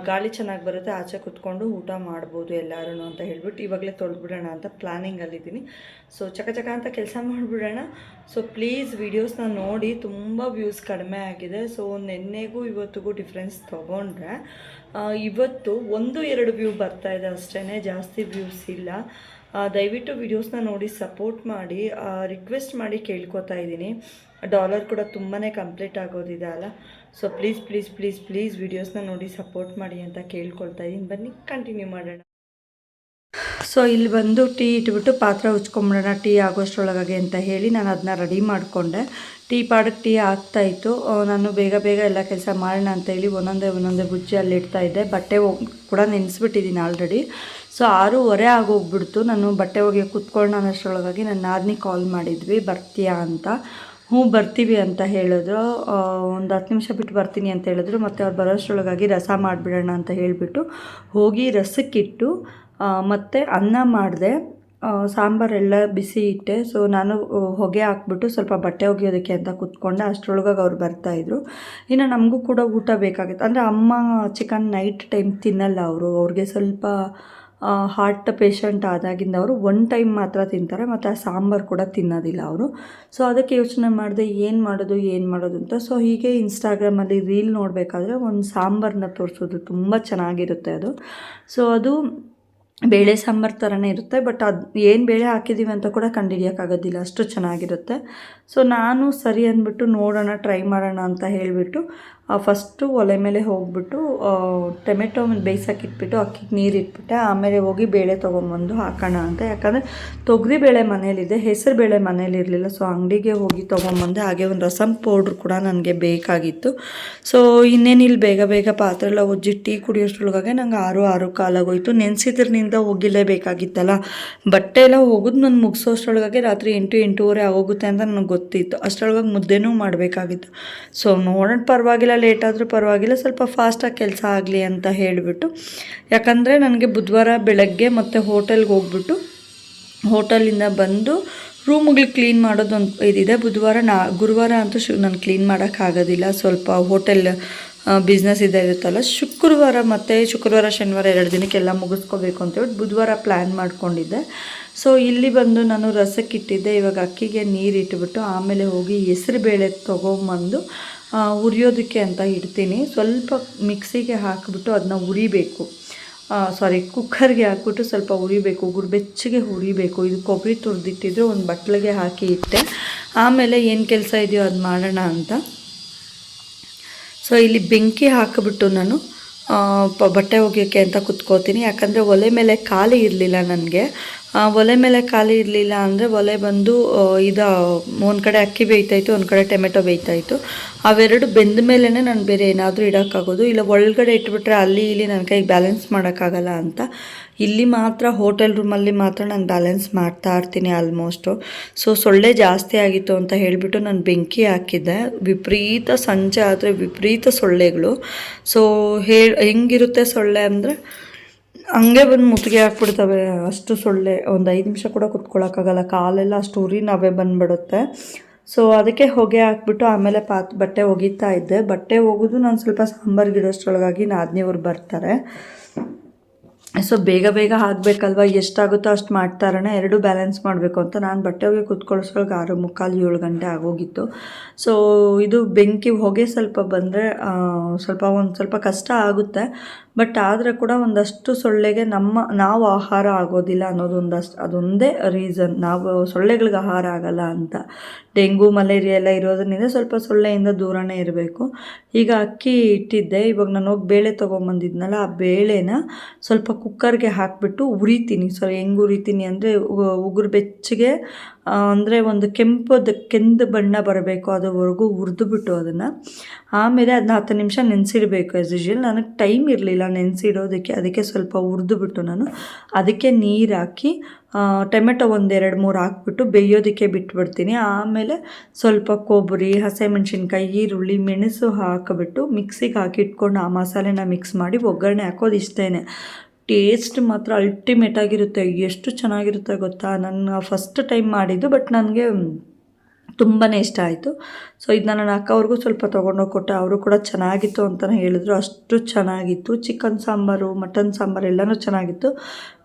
ಗಾಳಿ ಚೆನ್ನಾಗಿ ಬರುತ್ತೆ. ಆಚೆ ಕುತ್ಕೊಂಡು ಊಟ ಮಾಡ್ಬೋದು ಎಲ್ಲರೂ ಅಂತ ಹೇಳ್ಬಿಟ್ಟು ಇವಾಗಲೇ ತೊಳೆದ್ಬಿಡೋಣ ಅಂತ ಪ್ಲ್ಯಾನಿಂಗಲ್ಲಿದ್ದೀನಿ ಸೊ ಚಕ ಚಕ ಅಂತ ಕೆಲಸ ಮಾಡಿಬಿಡೋಣ. ಸೊ ಪ್ಲೀಸ್ ವೀಡಿಯೋಸ್ನ ನೋಡಿ, ತುಂಬ ವ್ಯೂಸ್ ಕಡಿಮೆ ಆಗಿದೆ. ಸೊ ನಿನ್ನೆಗೂ ಇವತ್ತಿಗೂ ಡಿಫ್ರೆನ್ಸ್ ತೊಗೊಂಡ್ರೆ ಇವತ್ತು ಒಂದು ಎರಡು ವ್ಯೂ ಬರ್ತಾ ಇದೆ ಅಷ್ಟೇ ಜಾಸ್ತಿ ವ್ಯೂಸ್ ಇಲ್ಲ. ದಯವಿಟ್ಟು ವಿಡಿಯೋಸ್ನ ನೋಡಿ ಸಪೋರ್ಟ್ ಮಾಡಿ ರಿಕ್ವೆಸ್ಟ್ ಮಾಡಿ ಕೇಳ್ಕೊತಾ ಇದ್ದೀನಿ. ಡಾಲರ್ ಕೂಡ ತುಂಬಾ ಕಂಪ್ಲೀಟ್ ಆಗೋದಿದೆ ಅಲ್ಲ? So please please please please ವಿಡಿಯೋಸ್ನ ನೋಡಿ ಸಪೋರ್ಟ್ ಮಾಡಿ ಅಂತ ಕೇಳ್ಕೊಳ್ತಾ ಇದ್ದೀನಿ. ಬನ್ನಿ ಕಂಟಿನ್ಯೂ ಮಾಡೋಣ. ಸೊ ಇಲ್ಲಿ ಬಂದು ಟೀ ಇಟ್ಬಿಟ್ಟು ಪಾತ್ರೆ ಉಚ್ಕೊಂಬಿಡೋಣ ಟೀ ಆಗೋಷ್ಟರೊಳಗಾಗಿ ಅಂತ ಹೇಳಿ ನಾನು ಅದನ್ನ ರೆಡಿ ಮಾಡಿಕೊಂಡೆ. ಟೀ ಪಾಡಕ್ಕೆ ಟೀ ಆಗ್ತಾಯಿತ್ತು ನಾನು ಬೇಗ ಬೇಗ ಎಲ್ಲ ಕೆಲಸ ಮಾಡೋಣ ಅಂತ ಹೇಳಿ ಒಂದೊಂದೇ ಒಂದೊಂದೇ ಬುಜ್ಜಿ ಅಲ್ಲಿ ಇಡ್ತಾ ಇದ್ದೆ. ಬಟ್ಟೆ ಕೂಡ ನೆನೆಸ್ಬಿಟ್ಟಿದ್ದೀನಿ ಆಲ್ರೆಡಿ ಸೊ ಆರೂವರೆ ಆಗೋಗ್ಬಿಡ್ತು. ನಾನು ಬಟ್ಟೆ ಹೋಗಿ ಕುತ್ಕೊಳ್ಳೋಣ ಅನ್ನೋಷ್ಟ್ರೊಳಗಾಗಿ ನನ್ನ ನಾದಿನಿ ಕಾಲ್ ಮಾಡಿದ್ವಿ. ಬರ್ತೀಯಾ ಅಂತ. ಹ್ಞೂ, ಬರ್ತೀವಿ ಅಂತ ಹೇಳಿದ್ರು. ಒಂದು ಹತ್ತು ನಿಮಿಷ ಬಿಟ್ಟು ಬರ್ತೀನಿ ಅಂತ ಹೇಳಿದ್ರು. ಮತ್ತು ಅವ್ರು ಬರೋಷ್ಟರೊಳಗಾಗಿ ರಸ ಮಾಡಿಬಿಡೋಣ ಅಂತ ಹೇಳಿಬಿಟ್ಟು ಹೋಗಿ ರಸಕ್ಕಿಟ್ಟು ಮತ್ತೆ ಅನ್ನ ಮಾಡಿದೆ. ಸಾಂಬಾರೆಲ್ಲ ಬಿಸಿ ಇಟ್ಟೆ. ಸೊ ನಾನು ಹೊಗೆ ಹಾಕ್ಬಿಟ್ಟು ಸ್ವಲ್ಪ ಬಟ್ಟೆ ಒಗೆಯೋದಕ್ಕೆ ಅಂತ ಕೂತ್ಕೊಂಡೆ. ಅಷ್ಟರೊಳಗಾಗಿ ಅವ್ರು ಬರ್ತಾಯಿದ್ರು ಇನ್ನು ನಮಗೂ ಕೂಡ ಊಟ ಬೇಕಾಗಿತ್ತು. ಅಂದರೆ ಅಮ್ಮ ಚಿಕನ್ ನೈಟ್ ಟೈಮ್ ತಿನ್ನಲ್ಲ ಅವರು. ಅವ್ರಿಗೆ ಸ್ವಲ್ಪ ಹಾರ್ಟ್ ಪೇಷಂಟ್ ಆದಾಗಿಂದ ಅವರು ಒನ್ ಟೈಮ್ ಮಾತ್ರ ತಿಂತಾರೆ. ಮತ್ತು ಆ ಸಾಂಬಾರು ಕೂಡ ತಿನ್ನೋದಿಲ್ಲ ಅವರು. ಸೊ ಅದಕ್ಕೆ ಯೋಚನೆ ಮಾಡಿದೆ, ಏನು ಮಾಡೋದು ಏನು ಮಾಡೋದು ಅಂತ. ಸೊ ಹೀಗೆ ಇನ್ಸ್ಟಾಗ್ರಾಮಲ್ಲಿ ರೀಲ್ ನೋಡಬೇಕಾದ್ರೆ ಒಂದು ಸಾಂಬಾರನ್ನ ತೋರಿಸೋದು ತುಂಬ ಚೆನ್ನಾಗಿರುತ್ತೆ ಅದು. ಸೊ ಅದು ಬೇಳೆ ಸಾಂಬಾರು ಥರನೇ ಇರುತ್ತೆ, ಬಟ್ ಅದು ಏನು ಬೇಳೆ ಹಾಕಿದ್ದೀವಿ ಅಂತ ಕೂಡ ಕಂಡುಹಿಡಿಯೋಕ್ಕಾಗೋದಿಲ್ಲ ಅಷ್ಟು ಚೆನ್ನಾಗಿರುತ್ತೆ. ಸೊ ನಾನು ಸರಿ ಅಂದ್ಬಿಟ್ಟು ನೋಡೋಣ, ಟ್ರೈ ಮಾಡೋಣ ಅಂತ ಹೇಳಿಬಿಟ್ಟು ಫಸ್ಟು ಒಲೆ ಮೇಲೆ ಹೋಗ್ಬಿಟ್ಟು ಟೊಮೆಟೊ ಬೇಯಿಸೋಕೆ ಇಟ್ಬಿಟ್ಟು, ಅಕ್ಕಿಗೆ ನೀರು ಇಟ್ಬಿಟ್ಟೆ. ಆಮೇಲೆ ಹೋಗಿ ಬೇಳೆ ತೊಗೊಂಬಂದು ಹಾಕೋಣ ಅಂತ. ಯಾಕಂದರೆ ತೊಗರಿ ಬೇಳೆ ಮನೇಲಿದೆ, ಹೆಸರು ಬೇಳೆ ಮನೇಲಿರಲಿಲ್ಲ ಸೊ ಅಂಗಡಿಗೆ ಹೋಗಿ ತೊಗೊಂಬಂದೆ. ಹಾಗೆ ಒಂದು ರಸಮ್ ಪೌಡ್ರ್ ಕೂಡ ನನಗೆ ಬೇಕಾಗಿತ್ತು. ಸೊ ಇನ್ನೇನಿಲ್ಲಿ ಬೇಗ ಬೇಗ ಪಾತ್ರೆ ಎಲ್ಲ ಉಜ್ಜಿ ಟೀ ಕುಡಿಯೋಷ್ಟ್ರೊಳಗಾಗೆ ನಂಗೆ ಆರು ಆರು ಕಾಲಾಗೋಯ್ತು. ನೆನೆಸಿದ್ರಿಂದ ಹೋಗಿಲೇಬೇಕಾಗಿತ್ತಲ್ಲ ಬಟ್ಟೆ ಎಲ್ಲ ಹೋಗೋದು ನಾನು ಮುಗಿಸೋಷ್ಟ್ರೊಳಗಾಗಿ ರಾತ್ರಿ ಎಂಟು ಎಂಟೂವರೆ ಆಗೋಗುತ್ತೆ ಅಂತ ನನಗೆ ಗೊತ್ತಿತ್ತು. ಅಷ್ಟರೊಳಗಾಗಿ ಮುದ್ದೆನೂ ಮಾಡಬೇಕಾಗಿತ್ತು. ಸೊ ನೋಡೋಣ, ಪರವಾಗಿಲ್ಲ. ಲೇಟ್ ಆದರೂ ಪರವಾಗಿಲ್ಲ, ಸ್ವಲ್ಪ ಫಾಸ್ಟಾಗಿ ಕೆಲಸ ಆಗಲಿ ಅಂತ ಹೇಳಿಬಿಟ್ಟು. ಯಾಕಂದರೆ ನನಗೆ ಬುಧವಾರ ಬೆಳಗ್ಗೆ ಮತ್ತು ಹೋಟೆಲ್ಗೆ ಹೋಗ್ಬಿಟ್ಟು ಹೋಟೆಲಿಂದ ಬಂದು ರೂಮ್ಗಳು ಕ್ಲೀನ್ ಮಾಡೋದೊಂದು ಇದಿದೆ. ಬುಧವಾರ ನಾ, ಗುರುವಾರ ಅಂತೂ ಶು, ನಾನು ಕ್ಲೀನ್ ಮಾಡೋಕ್ಕಾಗೋದಿಲ್ಲ ಸ್ವಲ್ಪ ಹೋಟೆಲ್ ಬಿಸ್ನೆಸ್ ಇದೆ ಇರುತ್ತಲ್ಲ, ಶುಕ್ರವಾರ ಮತ್ತು ಶುಕ್ರವಾರ, ಶನಿವಾರ ಎರಡು ದಿನಕ್ಕೆಲ್ಲ ಮುಗಿಸ್ಕೋಬೇಕು ಅಂತೇಳ್ಬಿಟ್ಟು ಬುಧವಾರ ಪ್ಲ್ಯಾನ್ ಮಾಡ್ಕೊಂಡಿದ್ದೆ. ಸೊ ಇಲ್ಲಿ ಬಂದು ನಾನು ರಸಕ್ಕಿಟ್ಟಿದ್ದೆ, ಇವಾಗ ಅಕ್ಕಿಗೆ ನೀರು ಇಟ್ಬಿಟ್ಟು ಆಮೇಲೆ ಹೋಗಿ ಹೆಸ್ರು ಬೇಳೆ ತೊಗೊಂಬಂದು ಆ, ಹುರಿಯೋದಕ್ಕೆ ಅಂತ ಇಡ್ತೀನಿ. ಸ್ವಲ್ಪ ಮಿಕ್ಸಿಗೆ ಹಾಕಿಬಿಟ್ಟು ಅದನ್ನ ಉರಿಬೇಕು. ಸಾರಿ ಕುಕ್ಕರ್ಗೆ ಹಾಕ್ಬಿಟ್ಟು ಸ್ವಲ್ಪ ಉರಿಬೇಕು. ಗುರುಬೆಚ್ಚಗೆ ಉರಿಬೇಕು. ಇದು ಕೊಬ್ಬರಿ ತುರಿದಿಟ್ಟಿದ್ರೆ ಒಂದು ಬಟ್ಲಿಗೆ ಹಾಕಿ ಇಟ್ಟೆ. ಆಮೇಲೆ ಏನು ಕೆಲಸ ಇದೆಯೋ ಅದು ಮಾಡೋಣ ಅಂತ. ಸೊ ಇಲ್ಲಿ ಬೆಂಕಿ ಹಾಕಿಬಿಟ್ಟು ನಾನು ಬಟ್ಟೆ ಒಗೆಯೋಕ್ಕೆ ಅಂತ ಕುತ್ಕೋತೀನಿ. ಯಾಕಂದರೆ ಒಲೆ ಮೇಲೆ ಖಾಲಿ ಇರಲಿಲ್ಲ ನನಗೆ. ಒಲೆ ಮೇಲೆ ಖಾಲಿ ಇರಲಿಲ್ಲ ಅಂದರೆ ಒಲೆ ಬಂದು ಇದು, ಒಂದು ಕಡೆ ಅಕ್ಕಿ ಬೇಯ್ತಾಯಿತ್ತು ಒಂದು ಕಡೆ ಟೊಮೆಟೊ ಬೇಯ್ತಾಯಿತ್ತು ಅವೆರಡು ಬೆಂದ ಮೇಲೇ ನಾನು ಬೇರೆ ಏನಾದರೂ ಇಡೋಕ್ಕಾಗೋದು. ಇಲ್ಲ ಒಳಗಡೆ ಇಟ್ಬಿಟ್ರೆ ಅಲ್ಲಿ ಇಲ್ಲಿ ನನ್ನ ಕೈಗೆ ಬ್ಯಾಲೆನ್ಸ್ ಮಾಡೋಕ್ಕಾಗಲ್ಲ ಅಂತ. ಇಲ್ಲಿ ಮಾತ್ರ ಹೋಟೆಲ್ ರೂಮಲ್ಲಿ ಮಾತ್ರ ನಾನು ಬ್ಯಾಲೆನ್ಸ್ ಮಾಡ್ತಾ ಇರ್ತೀನಿ ಆಲ್ಮೋಸ್ಟು. ಸೊ, ಸೊಳ್ಳೆ ಜಾಸ್ತಿ ಆಗಿತ್ತು ಅಂತ ಹೇಳಿಬಿಟ್ಟು ನಾನು ಬೆಂಕಿ ಹಾಕಿದ್ದೆ. ವಿಪರೀತ ಸಂಜೆ ಆದರೆ ವಿಪರೀತ ಸೊಳ್ಳೆಗಳು. ಸೊ, ಹೇ, ಹೆಂಗಿರುತ್ತೆ ಸೊಳ್ಳೆ ಅಂದರೆ ಹಂಗೆ ಬಂದು ಮುತ್ತಿಗೆ ಹಾಕ್ಬಿಡ್ತವೆ. ಅಷ್ಟು ಸೊಳ್ಳೆ, ಒಂದು ಐದು ನಿಮಿಷ ಕೂಡ ಕುತ್ಕೊಳ್ಳೋಕ್ಕಾಗಲ್ಲ ಕಾಲೆಲ್ಲ ಅಷ್ಟು ಉರಿ ನಾವೇ ಬಂದುಬಿಡುತ್ತೆ. ಸೊ ಅದಕ್ಕೆ ಹೊಗೆ ಹಾಕ್ಬಿಟ್ಟು ಆಮೇಲೆ ಪಾತ್, ಬಟ್ಟೆ ಒಗೀತಾ ಇದ್ದೆ. ಬಟ್ಟೆ ಒಗೆದು ನಾನು ಸ್ವಲ್ಪ ಸಾಂಬಾರ್ಗೆ ಇಡೋಷ್ಟ್ರೊಳಗಾಗಿ ನಾದಿನಿಯವ್ರು ಬರ್ತಾರೆ. ಸೊ ಬೇಗ ಬೇಗ ಆಗಬೇಕಲ್ವ ಎಷ್ಟಾಗುತ್ತೋ ಅಷ್ಟು ಮಾಡ್ತಾರಣ ಎರಡು ಬ್ಯಾಲೆನ್ಸ್ ಮಾಡಬೇಕು ಅಂತ ನಾನು ಬಟ್ಟೆ ಹೋಗಿ ಕುತ್ಕೊಳ್ಳೋಷ್ರೊಳಗೆ ಆರು ಮುಕ್ಕಾಲು, ಏಳು ಗಂಟೆ ಆಗೋಗಿತ್ತು. ಸೊ ಇದು ಬೆಂಕಿ ಹೊಗೆ ಸ್ವಲ್ಪ ಬಂದರೆ ಸ್ವಲ್ಪ ಒಂದು ಸ್ವಲ್ಪ ಕಷ್ಟ ಆಗುತ್ತೆ. ಬಟ್ ಆದರೆ ಕೂಡ ಒಂದಷ್ಟು ಸೊಳ್ಳೆಗೆ ನಮ್ಮ, ನಾವು ಆಹಾರ ಆಗೋದಿಲ್ಲ ಅನ್ನೋದೊಂದಷ್ಟು ಅದೊಂದೇ ರೀಸನ್ ನಾವು ಸೊಳ್ಳೆಗಳಿಗೆ ಆಹಾರ ಆಗಲ್ಲ ಅಂತ. ಡೆಂಗು ಮಲೇರಿಯಾ ಎಲ್ಲ ಇರೋದ್ರಿಂದ ಸ್ವಲ್ಪ ಸೊಳ್ಳೆಯಿಂದ ದೂರನೇ ಇರಬೇಕು. ಈಗ ಅಕ್ಕಿ ಇಟ್ಟಿದ್ದೆ, ಇವಾಗ ನಾನು ಹೋಗಿ ಬೇಳೆ ತೊಗೊಂಬಂದಿದ್ನಲ್ಲ, ಆ ಬೇಳೆನ ಸ್ವಲ್ಪ ಕುಕ್ಕರ್ಗೆ ಹಾಕಿಬಿಟ್ಟು ಉರಿತೀನಿ. ಸೊ ಹೆಂಗೆ ಉರಿತೀನಿ ಅಂದರೆ ಉಗುರು ಬೆಚ್ಚಗೆ ಅಂದರೆ ಒಂದು ಕೆಂಪದ ಕೆಂದು ಬಣ್ಣ ಬರಬೇಕು ಅದುವರೆಗೂ ಹುರಿದುಬಿಟ್ಟು ಅದನ್ನು. ಆಮೇಲೆ ಅದನ್ನ ಹತ್ತು ನಿಮಿಷ ನೆನೆಸಿಡಬೇಕು ಆ್ಯಸ್ ಯೂಶುವಲ್ ನನಗೆ ಟೈಮ್ ಇರಲಿಲ್ಲ ನೆನೆಸಿಡೋದಕ್ಕೆ, ಅದಕ್ಕೆ ಸ್ವಲ್ಪ ಹುರಿದುಬಿಟ್ಟು ನಾನು ಅದಕ್ಕೆ ನೀರು ಹಾಕಿ ಟೊಮೆಟೊ ಒಂದೆರಡು ಮೂರು ಹಾಕ್ಬಿಟ್ಟು ಬೇಯೋದಕ್ಕೆ ಬಿಟ್ಬಿಡ್ತೀನಿ. ಆಮೇಲೆ ಸ್ವಲ್ಪ ಕೊಬ್ಬರಿ, ಹಸಿಮೆಣ್ಸಿನ್ಕಾಯಿ, ಈರುಳ್ಳಿ, ಮೆಣಸು ಹಾಕಿಬಿಟ್ಟು ಮಿಕ್ಸಿಗೆ ಹಾಕಿ ಇಟ್ಕೊಂಡು ಆ ಮಸಾಲೆನ ಮಿಕ್ಸ್ ಮಾಡಿ ಒಗ್ಗರಣೆ ಹಾಕೋದು ಇಷ್ಟೇ ಟೇಸ್ಟ್ ಮಾತ್ರ ಅಲ್ಟಿಮೇಟ್ ಆಗಿರುತ್ತೆ. ಎಷ್ಟು ಚೆನ್ನಾಗಿರುತ್ತೆ ಗೊತ್ತಾ? ನಾನು ಫಸ್ಟ್ ಟೈಮ್ ಮಾಡಿದ್ದು ಬಟ್ ನನಗೆ ತುಂಬಾ ಇಷ್ಟ ಆಯಿತು. ಸೊ ಇದನ್ನ ನನ್ನ ಅಕ್ಕ ಅವ್ರಿಗೂ ಸ್ವಲ್ಪ ತೊಗೊಂಡೋಗಿ ಕೊಟ್ಟೆ. ಅವರು ಕೂಡ ಚೆನ್ನಾಗಿತ್ತು ಅಂತಲೇ ಹೇಳಿದ್ರು. ಅಷ್ಟು ಚೆನ್ನಾಗಿತ್ತು. ಚಿಕನ್ ಸಾಂಬಾರು, ಮಟನ್ ಸಾಂಬಾರು ಎಲ್ಲನೂ ಚೆನ್ನಾಗಿತ್ತು.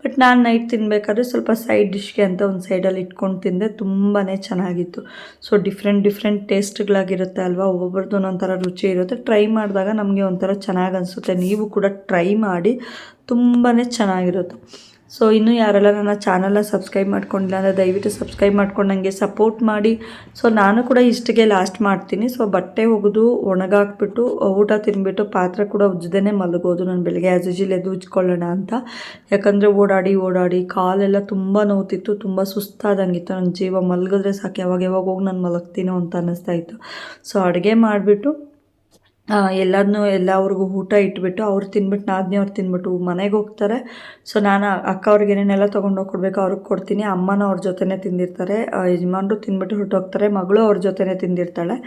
ಬಟ್ ನಾನು ನೈಟ್ ತಿನ್ನಬೇಕಾದ್ರೆ ಸ್ವಲ್ಪ ಸೈಡ್ ಡಿಶ್ಗೆ ಅಂತ ಒಂದು ಸೈಡಲ್ಲಿ ಇಟ್ಕೊಂಡು ತಿಂದೆ. ತುಂಬಾ ಚೆನ್ನಾಗಿತ್ತು. ಸೊ ಡಿಫ್ರೆಂಟ್ ಡಿಫ್ರೆಂಟ್ ಟೇಸ್ಟ್ಗಳಾಗಿರುತ್ತೆ ಅಲ್ವಾ? ಒಬ್ಬೊಬ್ರದ್ದು ಒಂದೊಂಥರ ರುಚಿ ಇರುತ್ತೆ. ಟ್ರೈ ಮಾಡಿದಾಗ ನಮಗೆ ಒಂಥರ ಚೆನ್ನಾಗಿ ಅನಿಸುತ್ತೆ. ನೀವು ಕೂಡ ಟ್ರೈ ಮಾಡಿ. ತುಂಬಾ ಚೆನ್ನಾಗಿರುತ್ತೆ. ಸೊ ಇನ್ನೂ ಯಾರೆಲ್ಲ ನನ್ನ ಚಾನಲ್ನ ಸಬ್ಸ್ಕ್ರೈಬ್ ಮಾಡ್ಕೊಂಡಿಲ್ಲ ಅಂದರೆ ದಯವಿಟ್ಟು ಸಬ್ಸ್ಕ್ರೈಬ್ ಮಾಡ್ಕೊಂಡು ನನಗೆ ಸಪೋರ್ಟ್ ಮಾಡಿ. ಸೊ ನಾನು ಕೂಡ ಇಷ್ಟಿಗೆ ಲಾಸ್ಟ್ ಮಾಡ್ತೀನಿ. ಸೊ ಬಟ್ಟೆ ಒಗೆದು ಒಣಗಾಕ್ಬಿಟ್ಟು, ಊಟ ತಿನ್ಬಿಟ್ಟು ಪಾತ್ರೆ ಕೂಡ ಉಜ್ಜದೇ ಮಲಗೋದು ನಾನು ಬೆಳಗ್ಗೆ ಆ್ಯಸ್ ಎದ್ದು ಉಜ್ಕೊಳ್ಳೋಣ ಅಂತ. ಯಾಕಂದರೆ ಓಡಾಡಿ ಓಡಾಡಿ ಕಾಲೆಲ್ಲ ತುಂಬ ನೋವುತ್ತಿತ್ತು ತುಂಬ ಸುಸ್ತಾದಂಗಿತ್ತು. ನನ್ನ ಜೀವ ಮಲಗಿದ್ರೆ ಸಾಕು, ಯಾವಾಗ ಯಾವಾಗ ಹೋಗಿ ನಾನು ಮಲಗ್ತೀನೋ ಅಂತ ಅನ್ನಿಸ್ತಾ ಇತ್ತು. ಸೊ ಅಡುಗೆ ಮಾಡಿಬಿಟ್ಟು ಎಲ್ಲದನ್ನೂ ಎಲ್ಲವ್ರಿಗೂ ಊಟ ಇಟ್ಬಿಟ್ಟು ಅವ್ರು ತಿನ್ಬಿಟ್ಟು ನಾದಿನಿ ಅವ್ರು ತಿನ್ಬಿಟ್ಟು ಮನೆಗೆ ಹೋಗ್ತಾರೆ. ಸೊ ನಾನು ಅಕ್ಕ ಅವ್ರಿಗೆ ಏನೇನೆಲ್ಲ ತೊಗೊಂಡೋಗಿ ಕೊಡಬೇಕು ಅವ್ರಿಗೆ ಕೊಡ್ತೀನಿ. ಅಮ್ಮನ ಅವ್ರ ಜೊತೆನೇ ತಿಂದಿರ್ತಾರೆ. ಯಜಮಾನ್ರು ತಿನ್ಬಿಟ್ಟು ಹೊರಟೋಗ್ತಾರೆ ಮಗಳು ಅವ್ರ ಜೊತೆನೇ ತಿಂದಿರ್ತಾಳೆ.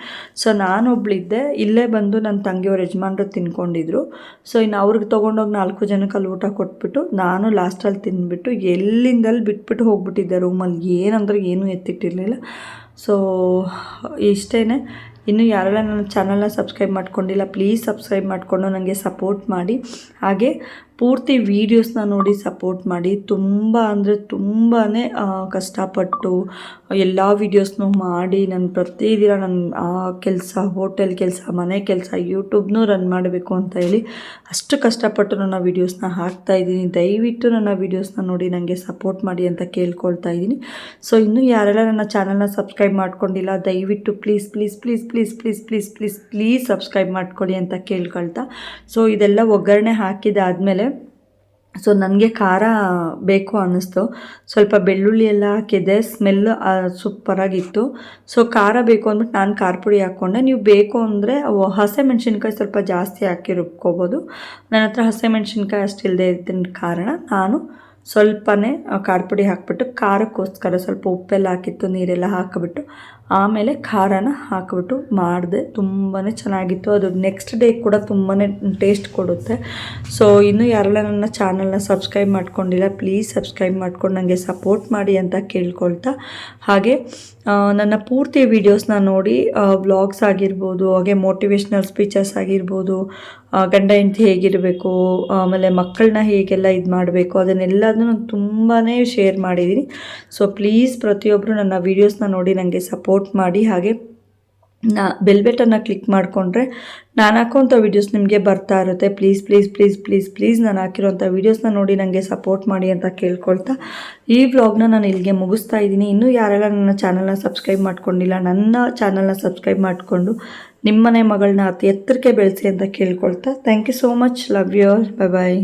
ಸೊ ನಾನು ಒಬ್ಳಿದ್ದೆ. ಇಲ್ಲೇ ಬಂದು ನನ್ನ ತಂಗಿಯವ್ರ ಯಜಮಾನ್ರು ತಿನ್ಕೊಂಡಿದ್ರು. ಸೊ ಇನ್ನು ಅವ್ರಿಗೆ ತೊಗೊಂಡೋಗಿ ನಾಲ್ಕು ಜನಕ್ಕೆ ಅಲ್ಲಿ ಊಟ ಕೊಟ್ಬಿಟ್ಟು ನಾನು ಲಾಸ್ಟಲ್ಲಿ ತಿಂದ್ಬಿಟ್ಟು ಎಲ್ಲಿಂದಲ್ಲಿ ಬಿಟ್ಬಿಟ್ಟು ಹೋಗ್ಬಿಟ್ಟಿದ್ದೆ ರೂಮಲ್ಲಿ ಏನಂದ್ರೆ ಏನೂ ಎತ್ತಿಟ್ಟಿರಲಿಲ್ಲ. ಸೊ ಇಷ್ಟೇ ಇನ್ನು ಯಾರೆಲ್ಲ ನನ್ನ ಚಾನಲ್ನ ಸಬ್ಸ್ಕ್ರೈಬ್ ಮಾಡ್ಕೊಂಡಿಲ್ಲ ಪ್ಲೀಸ್ ಸಬ್ಸ್ಕ್ರೈಬ್ ಮಾಡಿಕೊಂಡು ನನಗೆ ಸಪೋರ್ಟ್ ಮಾಡಿ. ಹಾಗೆ ಪೂರ್ತಿ ವೀಡಿಯೋಸ್ನ ನೋಡಿ ಸಪೋರ್ಟ್ ಮಾಡಿ, ತುಂಬ ಅಂದರೆ ತುಂಬಾ ಕಷ್ಟಪಟ್ಟು, ಎಲ್ಲ ವೀಡಿಯೋಸ್ನೂ ಮಾಡಿ, ನಾನು ಪ್ರತಿದಿನ ನನ್ನ ಕೆಲಸ ಹೋಟೆಲ್ ಕೆಲಸ, ಮನೆ ಕೆಲಸ ಯೂಟ್ಯೂಬ್ನೂ ರನ್ ಮಾಡಬೇಕು ಅಂತ ಹೇಳಿ ಅಷ್ಟು ಕಷ್ಟಪಟ್ಟು ನನ್ನ ವೀಡಿಯೋಸ್ನ ಹಾಕ್ತಾಯಿದ್ದೀನಿ ದಯವಿಟ್ಟು ನನ್ನ ವೀಡಿಯೋಸ್ನ ನೋಡಿ ನನಗೆ ಸಪೋರ್ಟ್ ಮಾಡಿ ಅಂತ ಕೇಳ್ಕೊಳ್ತಾ ಇದ್ದೀನಿ. ಸೊ ಇನ್ನೂ ಯಾರೆಲ್ಲ ನನ್ನ ಚಾನಲ್ನ ಸಬ್ಸ್ಕ್ರೈಬ್ ಮಾಡ್ಕೊಂಡಿಲ್ಲ, ದಯವಿಟ್ಟು please please please please please please please please subscribe ಮಾಡ್ಕೊಳ್ಳಿ ಅಂತ ಕೇಳ್ಕೊಳ್ತಾ. ಸೊ ಇದೆಲ್ಲ ಒಗ್ಗರಣೆ ಹಾಕಿದಾದಮೇಲೆ ಸೊ ನನಗೆ ಖಾರ ಬೇಕು ಅನ್ನಿಸ್ತು. ಸ್ವಲ್ಪ ಬೆಳ್ಳುಳ್ಳಿ ಎಲ್ಲ ಹಾಕಿದ್ದೆ. ಸ್ಮೆಲ್ ಸೂಪರಾಗಿತ್ತು ಸೊ ಖಾರ ಬೇಕು ಅಂದ್ಬಿಟ್ಟು ನಾನು ಖಾರ ಪುಡಿ ಹಾಕ್ಕೊಂಡೆ ನೀವು ಬೇಕು ಅಂದರೆ ಹಸೆ ಮೆಣಸಿನ್ಕಾಯಿ ಸ್ವಲ್ಪ ಜಾಸ್ತಿ ಹಾಕಿ ರುಬ್ಕೋಬೋದು. ನನ್ನ ಹತ್ರ ಹಸೆ ಮೆಣಸಿನ್ಕಾಯಿ ಅಷ್ಟಿಲ್ಲದೆ ಇದ್ದ ಕಾರಣ ನಾನು ಸ್ವಲ್ಪನೇ ಪುಡಿ ಹಾಕ್ಬಿಟ್ಟು ಖಾರಕ್ಕೋಸ್ಕರ ಸ್ವಲ್ಪ ಉಪ್ಪೆಲ್ಲ ಹಾಕಿತ್ತು, ನೀರೆಲ್ಲ ಹಾಕಿಬಿಟ್ಟು, ಆಮೇಲೆ ಖಾರನ ಹಾಕಿಬಿಟ್ಟು ಮಾಡಿದೆ. ತುಂಬಾ ಚೆನ್ನಾಗಿತ್ತು. ಅದು ನೆಕ್ಸ್ಟ್ ಡೇ ಕೂಡ ತುಂಬಾ ಟೇಸ್ಟ್ ಕೊಡುತ್ತೆ. ಸೊ ಇನ್ನೂ ಯಾರೆಲ್ಲ ನನ್ನ ಚಾನಲ್ನ ಸಬ್ಸ್ಕ್ರೈಬ್ ಮಾಡ್ಕೊಂಡಿಲ್ಲ ಪ್ಲೀಸ್ ಸಬ್ಸ್ಕ್ರೈಬ್ ಮಾಡ್ಕೊಂಡು ನನಗೆ ಸಪೋರ್ಟ್ ಮಾಡಿ ಅಂತ ಕೇಳ್ಕೊಳ್ತಾ. ಹಾಗೆ ನನ್ನ ಪೂರ್ತಿ ವೀಡಿಯೋಸ್ನ ನೋಡಿ ವ್ಲಾಗ್ಸ್ ಆಗಿರ್ಬೋದು, ಹಾಗೆ ಮೋಟಿವೇಶ್ನಲ್ ಸ್ಪೀಚಸ್ ಆಗಿರ್ಬೋದು ಗಂಡ ಹೆಂಡತಿ ಹೇಗಿರಬೇಕು, ಆಮೇಲೆ ಮಕ್ಕಳನ್ನ ಹೇಗೆಲ್ಲ ಇದು ಮಾಡಬೇಕು ಅದನ್ನೆಲ್ಲದನ್ನು ನಾನು ತುಂಬಾ ಶೇರ್ ಮಾಡಿದ್ದೀನಿ ಸೊ ಪ್ಲೀಸ್ ಪ್ರತಿಯೊಬ್ಬರು ನನ್ನ ವೀಡಿಯೋಸ್ನ ನೋಡಿ ನನಗೆ ಸಪೋರ್ಟ್ ಮಾಡಿ, ಹಾಗೆ ನಾ ಬೆಲ್ ಬೆಟನ್ನ ಕ್ಲಿಕ್ ಮಾಡಿಕೊಂಡ್ರೆ ನಾನು ಹಾಕೋಂಥ ವೀಡಿಯೋಸ್ ನಿಮಗೆ ಬರ್ತಾ ಇರುತ್ತೆ. Please please please please please ನಾನು ಹಾಕಿರೋಂಥ ವೀಡಿಯೋಸ್ನ ನೋಡಿ ನನಗೆ ಸಪೋರ್ಟ್ ಮಾಡಿ ಅಂತ ಕೇಳ್ಕೊಳ್ತಾ ಈ ವ್ಲಾಗ್ನ ನಾನು ಇಲ್ಲಿಗೆ ಮುಗಿಸ್ತಾ ಇದ್ದೀನಿ. ಇನ್ನೂ ಯಾರೆಲ್ಲ ನನ್ನ ಚಾನಲ್ನ ಸಬ್ಸ್ಕ್ರೈಬ್ ಮಾಡ್ಕೊಂಡಿಲ್ಲ, ನನ್ನ ಚಾನಲ್ನ ಸಬ್ಸ್ಕ್ರೈಬ್ ಮಾಡಿಕೊಂಡು ನಿಮ್ಮನೆ ಮಗಳನ್ನ ಅತಿ ಎತ್ತರಕ್ಕೆ ಬೆಳೆಸಿ ಅಂತ ಕೇಳ್ಕೊಳ್ತಾ. Thank you so much love you all bye bye